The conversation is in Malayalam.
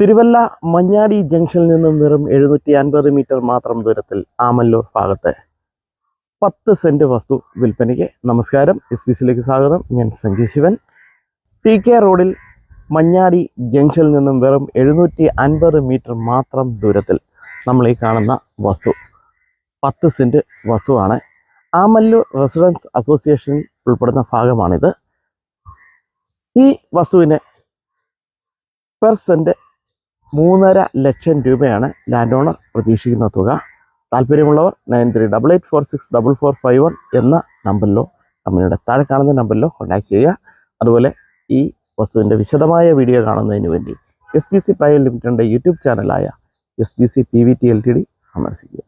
തിരുവല്ല മഞ്ഞാടി ജംഗ്ഷനിൽ നിന്നും വെറും എഴുന്നൂറ്റി അൻപത് മീറ്റർ മാത്രം ദൂരത്തിൽ ആമല്ലൂർ ഭാഗത്ത് പത്ത് സെന്റ് വസ്തു വിൽപ്പനയ്ക്ക് നമസ്കാരം. എസ് ബി സിയിലേക്ക് സ്വാഗതം. ഞാൻ സഞ്ജു ശിവൻ. ടി കെ റോഡിൽ മഞ്ഞാടി ജംഗ്ഷനിൽ നിന്നും വെറും എഴുന്നൂറ്റി അൻപത് മീറ്റർ മാത്രം ദൂരത്തിൽ നമ്മൾ ഈ കാണുന്ന വസ്തു പത്ത് സെന്റ് വസ്തുവാണ്. ആമല്ലൂർ റെസിഡൻസ് അസോസിയേഷൻ ഉൾപ്പെടുന്ന ഭാഗമാണിത്. ഈ വസ്തുവിന് പെർ സെന്റ് മൂന്നര ലക്ഷം രൂപയാണ് ലാൻഡ് ഓണർ പ്രതീക്ഷിക്കുന്ന തുക. താല്പര്യമുള്ളവർ nine three double eight four six double four five one എന്ന നമ്പറിലോ കമ്പനിയുടെ താഴെ കാണുന്ന നമ്പറിലോ കോൺടാക്ട് ചെയ്യുക. അതുപോലെ ഈ വസ്തുവിന്റെ വിശദമായ വീഡിയോ കാണുന്നതിന് വേണ്ടി എസ് ബി സി പ്രൈവറ്റ് ലിമിറ്റഡിന്റെ YouTube ചാനലായ S B C P V T L T D സന്ദർശിക്കുക.